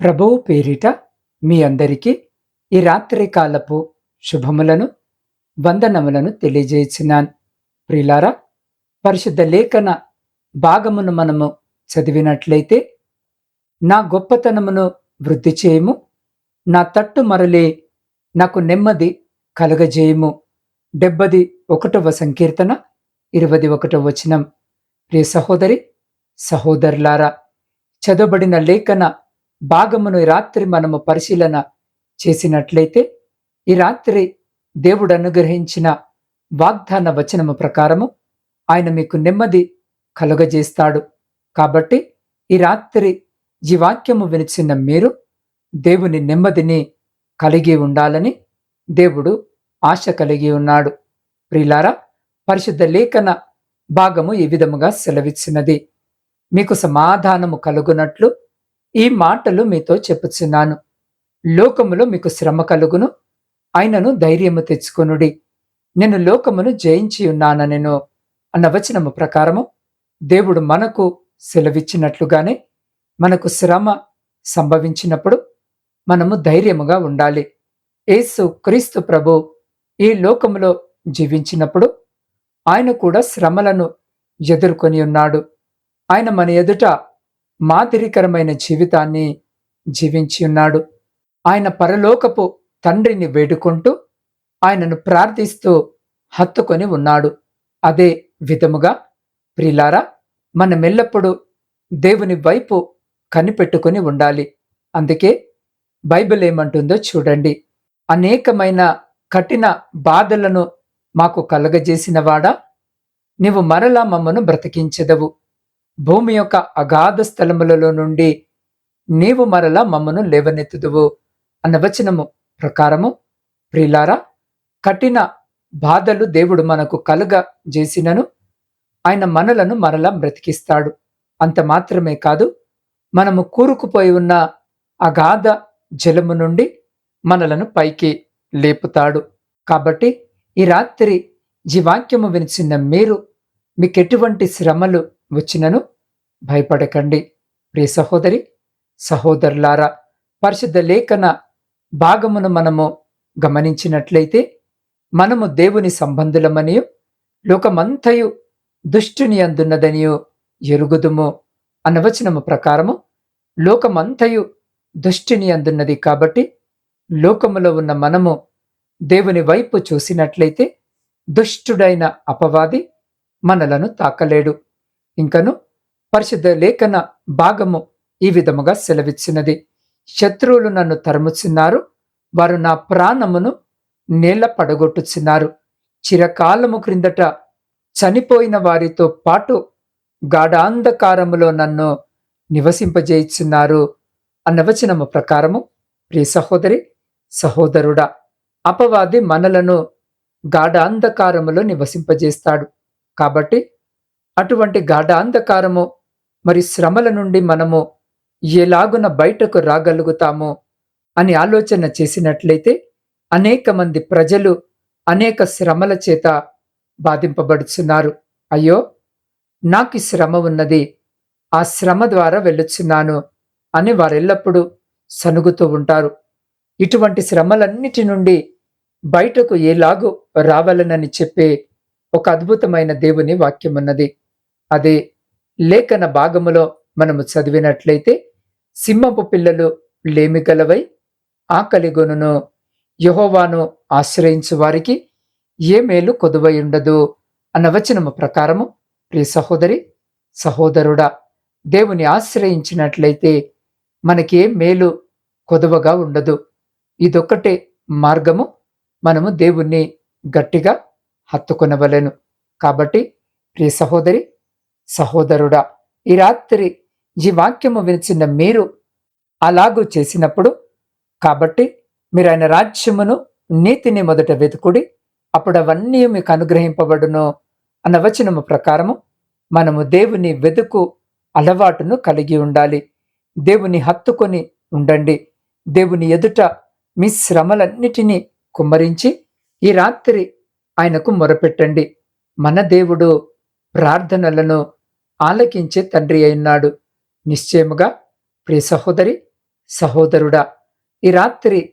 ప్రభువు పేరిట మీ అందరికీ ఈ రాత్రి కాలపు శుభములను వందనములను తెలియజేసినాను. ప్రిలారా పరిశుద్ధ లేఖన భాగమును మనము చదివినట్లయితే నా గొప్పతనమును వృద్ధి చేయము నా తట్టు మరలే నాకు నెమ్మది కలగజేయము. డెబ్బది ఒకటవ సంకీర్తన ఇరవై ఒకటవ వచనం. ప్రియ సహోదరి సహోదరులారా చదవబడిన లేఖన భాగమును ఈ రాత్రి మనము పరిశీలన చేసినట్లయితే ఈ రాత్రి దేవుడు అనుగ్రహించిన వాగ్దాన వచనము ప్రకారము ఆయన మీకు నెమ్మది కలుగజేస్తాడు. కాబట్టి ఈ రాత్రి ఈ వాక్యము వినిచిన మీరు దేవుని నెమ్మదిని కలిగి ఉండాలని దేవుడు ఆశ కలిగి ఉన్నాడు. ప్రిలారా పరిశుద్ధ లేఖన భాగము ఈ విధముగా సెలవిచ్చినది. మీకు సమాధానము కలుగునట్లు ఈ మాటలు మీతో చెప్పుచున్నాను. లోకములో మీకు శ్రమ కలుగును. ఆయనను ధైర్యము తెచ్చుకొనుడి. నేను లోకమును జయించి ఉన్నాననెను అన్న వచనము ప్రకారము దేవుడు మనకు సెలవిచ్చినట్లుగానే మనకు శ్రమ సంభవించినప్పుడు మనము ధైర్యముగా ఉండాలి. యేసు క్రీస్తు ప్రభు ఈ లోకములో జీవించినప్పుడు ఆయన కూడా శ్రమలను ఎదుర్కొని ఉన్నాడు. ఆయన మన ఎదుట మాదిరికరమైన జీవితాన్ని జీవించి ఉన్నాడు. ఆయన పరలోకపు తండ్రిని వేడుకుంటూ ఆయనను ప్రార్థిస్తూ హత్తుకొని ఉన్నాడు. అదే విధముగా ప్రిలారా మనమెల్లప్పుడూ దేవుని వైపు కనిపెట్టుకుని ఉండాలి. అందుకే బైబిల్ ఏమంటుందో చూడండి. అనేకమైన కఠిన బాధలను మాకు కలగజేసినవాడా నీవు మరలా మమ్మను బ్రతికించెదవు. భూమి యొక్క అగాధ స్థలములలో నుండి నీవు మరలా మమ్మను లేవనెత్తుదువు అన్న వచనము ప్రకారము. ప్రిలారా కఠిన బాధలు దేవుడు మనకు కలుగ చేసినను. ఆయన మనలను మరలా బ్రతికిస్తాడు. అంత మాత్రమే కాదు మనము కూరుకుపోయి ఉన్న అగాధ జలము నుండి మనలను పైకి లేపుతాడు. కాబట్టి ఈ రాత్రి జీవాక్యము వినిచిన మీరు మీకెటువంటి శ్రమలు వచ్చినను? భయపడకండి. ప్రియ సహోదరి సహోదరులారా పరిశుద్ధ లేఖన భాగమును మనము గమనించినట్లయితే మనము దేవుని సంబంధులమనియు లోకమంతయు దుష్టుని అందున్నదనియు ఎరుగుదుము అనవచనము ప్రకారము లోకమంతయు దుష్టిని అందున్నది కాబట్టి లోకములో ఉన్న మనము దేవుని వైపు చూసినట్లయితే దుష్టుడైన అపవాది మనలను తాకలేడు. ఇంకను పరిశుద్ధ లేఖన భాగము ఈ విధముగా సెలవిచ్చినది. శత్రువులు నన్ను తరుముచున్నారు వారు నా ప్రాణమును నేల పడగొట్టుచున్నారు. చిరకాలము క్రిందట చనిపోయిన వారితో పాటు గాఢాంధకారములో నన్ను నివసింపజేయిచున్నారు అన్న వచనము ప్రకారము ప్రియ సహోదరి సహోదరుడా అపవాది మనలను గాఢాంధకారములో నివసింపజేస్తాడు. కాబట్టి అటువంటి గాఢాంధకారము మరి శ్రమల నుండి మనము ఎలాగున బయటకు రాగలుగుతామో అని ఆలోచన చేసినట్లయితే అనేక మంది ప్రజలు అనేక శ్రమల చేత బాధింపబడుచున్నారు. అయ్యో నాకు శ్రమ ఉన్నది ఆ శ్రమ ద్వారా వెళ్ళుచున్నాను అని వారెల్లప్పుడూ సనుగుతూ ఉంటారు. ఇటువంటి శ్రమలన్నిటి నుండి బయటకు ఎలాగూ రావాలనని చెప్పే ఒక అద్భుతమైన దేవుని వాక్యమున్నది. అదే లేఖన భాగములో మనము చదివినట్లయితే సింహపు పిల్లలు లేమిగలవై ఆకలిగొనును యహోవాను ఆశ్రయించు వారికి ఏ మేలు కొదువై ఉండదు అన్న వచనము ప్రకారము ప్రియ సహోదరి సహోదరుడా దేవుని ఆశ్రయించినట్లయితే మనకి ఏ మేలు కొదువగా ఉండదు. ఇదొక్కటే మార్గము మనము దేవుణ్ణి గట్టిగా హత్తుకొనవలెను. కాబట్టి ప్రియ సహోదరి సహోదరుడా ఈ రాత్రి ఈ వాక్యము వినిచిన మీరు అలాగూ చేసినప్పుడు కాబట్టి మీరు ఆయన రాజ్యమును నీతిని మొదట వెతుకుడి అప్పుడు అవన్నీ మీకు అనుగ్రహింపబడును అన్న వచనము ప్రకారము మనము దేవుని వెతుకు అలవాటును కలిగి ఉండాలి. దేవుని హత్తుకొని ఉండండి. దేవుని ఎదుట మీ శ్రమలన్నిటినీ కుమ్మరించి ఈ రాత్రి ఆయనకు మొరపెట్టండి. మన దేవుడు ప్రార్థనలను ఆలకించే తండ్రి అయినాడు. నిశ్చయముగా ప్రియ సహోదరి సహోదరుడా ఈ రాత్రి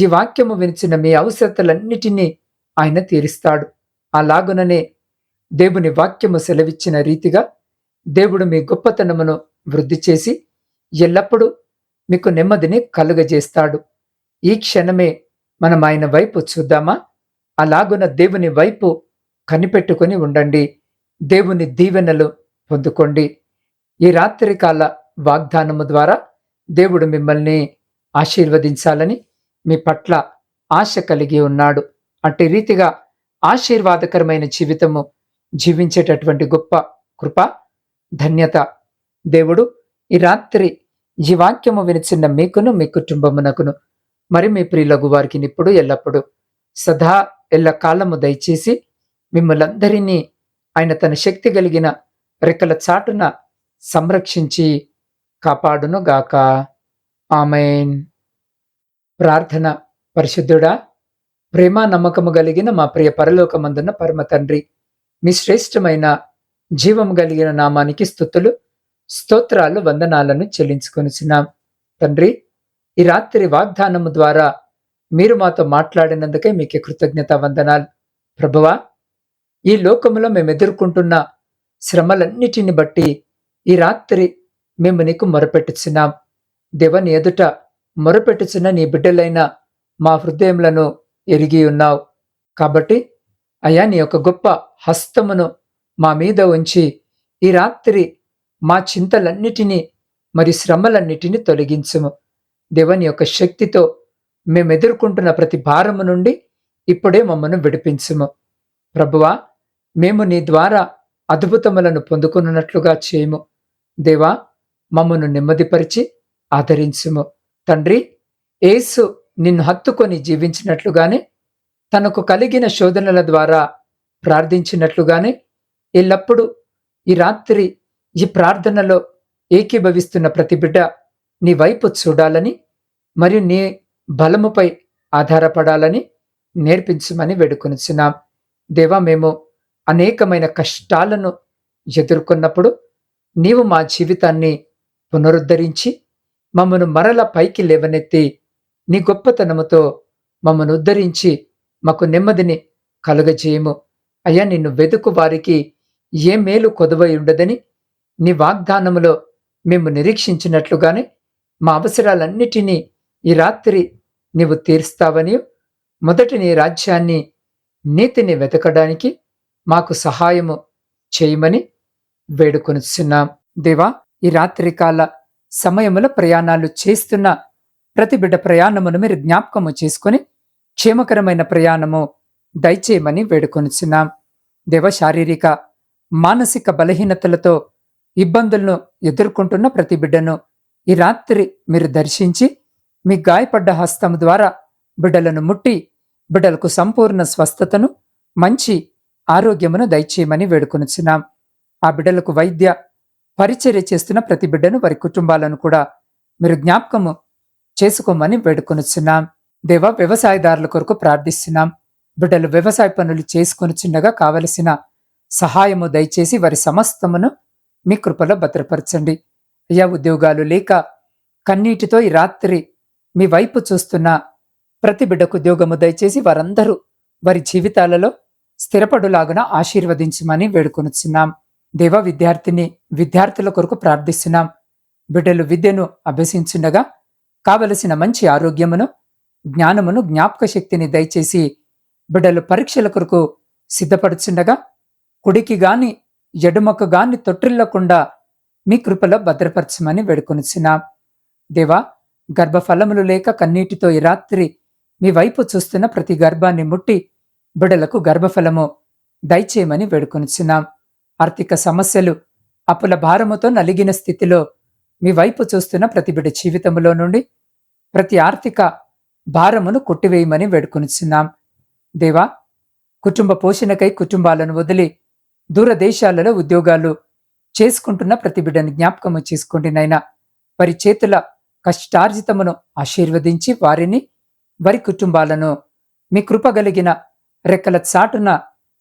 ఈ వాక్యము వినిచిన మీ అవసరతలన్నిటినీ ఆయన తీరుస్తాడు. అలాగుననే దేవుని వాక్యము సెలవిచ్చిన రీతిగా దేవుడు మీ గొప్పతనమును వృద్ధి చేసి ఎల్లప్పుడూ మీకు నెమ్మదిని కలుగజేస్తాడు. ఈ క్షణమే మనం ఆయన వైపు చూద్దామా? అలాగున దేవుని వైపు కనిపెట్టుకొని ఉండండి. దేవుని దీవెనలు పొందుకోండి. ఈ రాత్రికాల వాగ్దానము ద్వారా దేవుడు మిమ్మల్ని ఆశీర్వదించాలని మీ పట్ల ఆశ కలిగి ఉన్నాడు. అట్టి రీతిగా ఆశీర్వాదకరమైన జీవితము జీవించేటటువంటి గొప్ప కృప ధన్యత దేవుడు ఈ రాత్రి ఈ వాక్యము వినిచిన్న మీకును మీ కుటుంబమునకును మరి మీ ప్రియులగు వారికి ఇప్పుడు ఎల్లప్పుడూ సదా ఎల్ల కాలము దయచేసి మిమ్మల్ందరినీ ఆయన తన శక్తి కలిగిన రెక్కల చాటున సంరక్షించి కాపాడునుగాక. ఆమెన్. ప్రార్థన పరిశుద్ధుడా ప్రేమ నమ్మకము కలిగిన మా ప్రియ పరలోకమందున్న పరమ తండ్రి మీ శ్రేష్టమైన జీవము కలిగిన నామానికి స్థుతులు స్తోత్రాలు వందనాలను చెల్లించుకొనిసినాం తండ్రి ఈ రాత్రి వాగ్దానము ద్వారా మీరు మాతో మాట్లాడినందుకే మీకు కృతజ్ఞత వందనాలు ప్రభువా ఈ లోకములో మేము ఎదుర్కొంటున్న శ్రమలన్నిటిని బట్టి ఈ రాత్రి మేము నీకు మొరపెట్టుచున్నాం. దేవని ఎదుట మొరపెట్టుచున్న నీ బిడ్డలైన మా హృదయములను ఎరిగి ఉన్నావు. కాబట్టి అయా నీ యొక్క గొప్ప హస్తమును మా మీద ఉంచి ఈ రాత్రి మా చింతలన్నిటినీ మరి శ్రమలన్నిటినీ తొలగించుము. దేవని యొక్క శక్తితో మేము ఎదుర్కొంటున్న ప్రతి భారము నుండి ఇప్పుడే మమ్మను విడిపించుము. ప్రభువా మేము నీ ద్వారా అద్భుతములను పొందుకున్నట్లుగా చేయము. దేవా మమ్మను నెమ్మదిపరిచి ఆదరించుము. తండ్రి ఏసు నిన్ను హత్తుకొని జీవించినట్లుగానే తనకు కలిగిన శోధనల ద్వారా ప్రార్థించినట్లుగానే ఎల్లప్పుడూ ఈ రాత్రి ఈ ప్రార్థనలో ఏకీభవిస్తున్న ప్రతి బిడ్డ నీ వైపు చూడాలని మరియు నీ బలముపై ఆధారపడాలని నేర్పించమని వేడుకొనిచున్నాం. దేవా మేము అనేకమైన కష్టాలను ఎదుర్కొన్నప్పుడు నీవు మా జీవితాన్ని పునరుద్ధరించి మమ్మను మరల పైకి లేవనెత్తి నీ గొప్పతనముతో మమ్మను ఉద్ధరించి మాకు నెమ్మదిని కలుగజేయము. అయ్యా నిన్ను వెతుకు వారికి ఏ మేలు కొదవై ఉండదని నీ వాగ్దానములో మేము నిరీక్షించినట్లుగానే మా అవసరాలన్నిటినీ ఈ రాత్రి నీవు తీరుస్తావని మొదటి నీ రాజ్యాన్ని నీతిని వెతకడానికి మాకు సహాయము చేయమని వేడుకొనిచున్నాం. దేవా ఈ రాత్రికాల సమయములో ప్రయాణాలు చేస్తున్న ప్రతి బిడ్డ ప్రయాణమును మీరు జ్ఞాపకము చేసుకొని క్షేమకరమైన ప్రయాణము దయచేయమని వేడుకొనిచున్నాం. దేవ శారీరక మానసిక బలహీనతలతో ఇబ్బందులను ఎదుర్కొంటున్న ప్రతి బిడ్డను ఈ రాత్రి మీరు దర్శించి మీ గాయపడ్డ హస్తం ద్వారా బిడ్డలను ముట్టి బిడ్డలకు సంపూర్ణ స్వస్థతను మంచి ఆరోగ్యమును దయచేయమని వేడుకొనిచున్నాం. ఆ బిడ్డలకు వైద్య పరిచర్య చేస్తున్న ప్రతి బిడ్డను వారి కుటుంబాలను కూడా మీరు జ్ఞాపకము చేసుకోమని వేడుకొనిచున్నాం. దేవ వ్యవసాయదారుల కొరకు ప్రార్థిస్తున్నాం. బిడ్డలు వ్యవసాయ పనులు చేసుకుని చిన్నగా కావలసిన సహాయము దయచేసి వారి సమస్తమును మీ కృపలో భద్రపరచండి. అయ్యా ఉద్యోగాలు లేక కన్నీటితో ఈ రాత్రి మీ వైపు చూస్తున్న ప్రతి బిడ్డకు ఉద్యోగము దయచేసి వారందరూ వారి జీవితాలలో స్థిరపడులాగున ఆశీర్వదించమని వేడుకొనుచున్నాం. దేవ విద్యార్థిని విద్యార్థుల కొరకు ప్రార్థిస్తున్నాం. బిడ్డలు విద్యను అభ్యసించుండగా కావలసిన మంచి ఆరోగ్యమును జ్ఞానమును జ్ఞాపక శక్తిని దయచేసి బిడ్డలు పరీక్షల కొరకు సిద్ధపడుచుండగా కుడికి గాని ఎడుమకు గాని తొట్టిల్లకుండా మీ కృపలో భద్రపరచమని వేడుకొనిచున్నాం. దేవా గర్భఫలములు లేక కన్నీటితో ఈ రాత్రి మీ వైపు చూస్తున్న ప్రతి గర్భాన్ని ముట్టి బిడలకు గర్భఫలము దయచేయమని వేడుకొనిచున్నాం. ఆర్థిక సమస్యలు అప్పుల భారముతో నలిగిన స్థితిలో మీ వైపు చూస్తున్న ప్రతి బిడ్డ జీవితంలో నుండి ప్రతి ఆర్థిక భారమును కొట్టివేయమని వేడుకొనిచున్నాం. దేవా కుటుంబ పోషణకై కుటుంబాలను వదిలి దూరదేశాలలో ఉద్యోగాలు చేసుకుంటున్న ప్రతి బిడ్డని జ్ఞాపకము చేసుకోండి నైనా వారి చేతుల కష్టార్జితమును ఆశీర్వదించి వారిని వారి కుటుంబాలను మీ కృపగలిగిన రెక్కల చాటున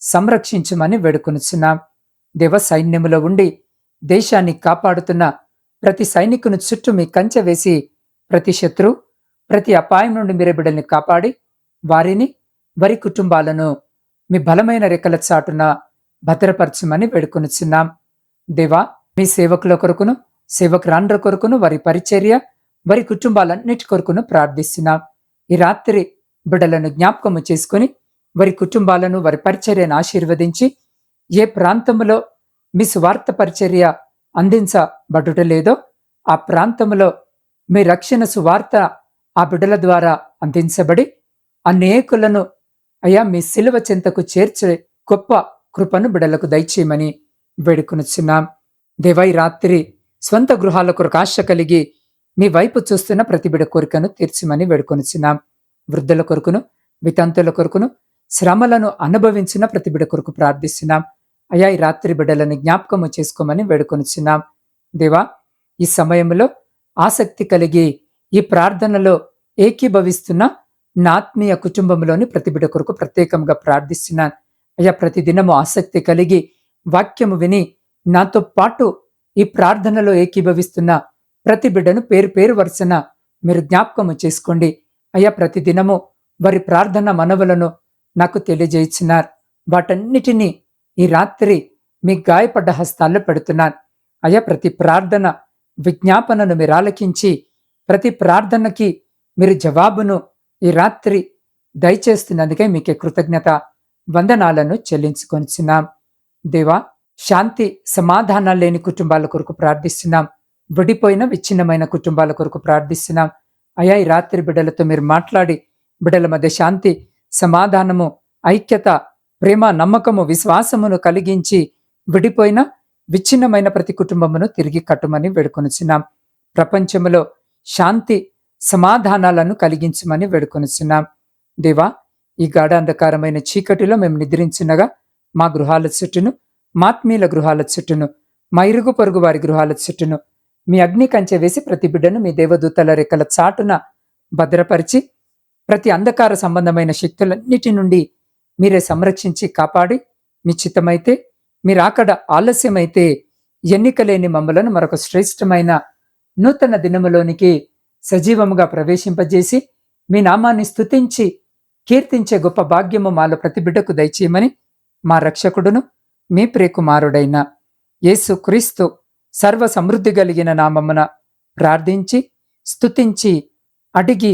సంరక్షించమని వేడుకొనుచున్నాం. దేవ సైన్యములో ఉండి దేశాన్ని కాపాడుతున్న ప్రతి సైనికుని చుట్టూ మీ కంచె వేసి ప్రతి శత్రు ప్రతి అపాయం నుండి మీరే బిడ్డల్ని కాపాడి వారిని వారి కుటుంబాలను మీ బలమైన రెక్కల చాటున భద్రపరచమని వేడుకొనిచున్నాం. దేవా మీ సేవకుల కొరకును సేవకురాండ్ర కొరకును వారి పరిచర్య వారి కుటుంబాలన్నిటి కొరకును ప్రార్థిస్తున్నాం. ఈ రాత్రి బిడ్డలను జ్ఞాపకము చేసుకుని వారి కుటుంబాలను వారి పరిచర్యను ఆశీర్వదించి ఏ ప్రాంతంలో మీ స్వార్థ పరిచర్య అందించబడుట లేదో ఆ ప్రాంతంలో మీ రక్షణ సువార్త ఆ బిడ్డల ద్వారా అందించబడి అనేకులను అయా మీ శిలువ చింతకు చేర్చే గొప్ప కృపను బిడలకు దయచేయమని వేడుకొనుచున్నాం. దేవై రాత్రి స్వంత గృహాల కొరకు ఆశ కలిగి మీ వైపు చూస్తున్న ప్రతి బిడ కోరికను తీర్చమని వేడుకొనుచున్నాం. వృద్ధుల కొరకును వితంతుల కొరకును శ్రమలను అనుభవించిన ప్రతి బిడ కొరకు ప్రార్థిస్తున్నాం. అయా ఈ రాత్రి బిడ్డలను జ్ఞాపకము చేసుకోమని వేడుకొనిచున్నాం. దేవా ఈ సమయంలో ఆసక్తి కలిగి ఈ ప్రార్థనలో ఏకీభవిస్తున్న నా ఆత్మీయ కుటుంబంలోని ప్రతి బిడ కొరకు ప్రత్యేకంగా ప్రార్థిస్తున్నాను. అయ్యా ప్రతి దినము ఆసక్తి కలిగి వాక్యము విని నాతో పాటు ఈ ప్రార్థనలో ఏకీభవిస్తున్న ప్రతి బిడ్డను పేరు పేరు వరుసన మీరు జ్ఞాపకము చేసుకోండి. అయ్యా ప్రతి దినము వారి ప్రార్థన మనవులను నాకు తెలియజేయించినారు వాటన్నిటినీ ఈ రాత్రి మీ గాయపడ్డ హస్తాల్లో పెడుతున్నాను. అయ్యా ప్రతి ప్రార్థన విజ్ఞాపనను మీరు ఆలకించి ప్రతి ప్రార్థనకి మీరు జవాబును ఈ రాత్రి దయచేస్తున్నందుకే మీకే కృతజ్ఞత వందనాలను చెల్లించుకొనిచున్నాం. దేవా శాంతి సమాధానాలు లేని కుటుంబాల కొరకు ప్రార్థిస్తున్నాం. విడిపోయిన విచ్ఛిన్నమైన కుటుంబాల కొరకు ప్రార్థిస్తున్నాం. అయా ఈ రాత్రి బిడ్డలతో మీరు మాట్లాడి బిడ్డల మధ్య శాంతి సమాధానము ఐక్యత ప్రేమ నమ్మకము విశ్వాసమును కలిగించి విడిపోయిన విచ్ఛిన్నమైన ప్రతి కుటుంబమును తిరిగి కట్టుమని వేడుకొనుచున్నాం. ప్రపంచములో శాంతి సమాధానాలను కలిగించమని వేడుకొనుచున్నాం. దేవా ఈ గాఢ అంధకారమైన చీకటిలో మేము నిద్రించినగా మా గృహాల చుట్టూను మాత్మీయుల గృహాల చుట్టూను మా ఇరుగు పొరుగు వారి గృహాల చుట్టూను మీ అగ్ని కంచె వేసి ప్రతి బిడ్డను మీ దేవదూతల రెక్కల చాటున భద్రపరిచి ప్రతి అంధకార సంబంధమైన శక్తులన్నిటి నుండి మీరే సంరక్షించి కాపాడి మీ చిత్తమైతే మీరు ఆలస్యమైతే ఎన్నికలేని మమ్మలను మరొక శ్రేష్టమైన నూతన దినములోనికి సజీవముగా ప్రవేశింపజేసి మీ నామాన్ని స్థుతించి కీర్తించే గొప్ప భాగ్యము మాలో ప్రతి బిడ్డకు దయచేయమని మా రక్షకుడును మీ ప్రియకుమారుడైన యేసు క్రీస్తు సర్వ సమృద్ధి కలిగిన నామమున ప్రార్థించి స్థుతించి అడిగి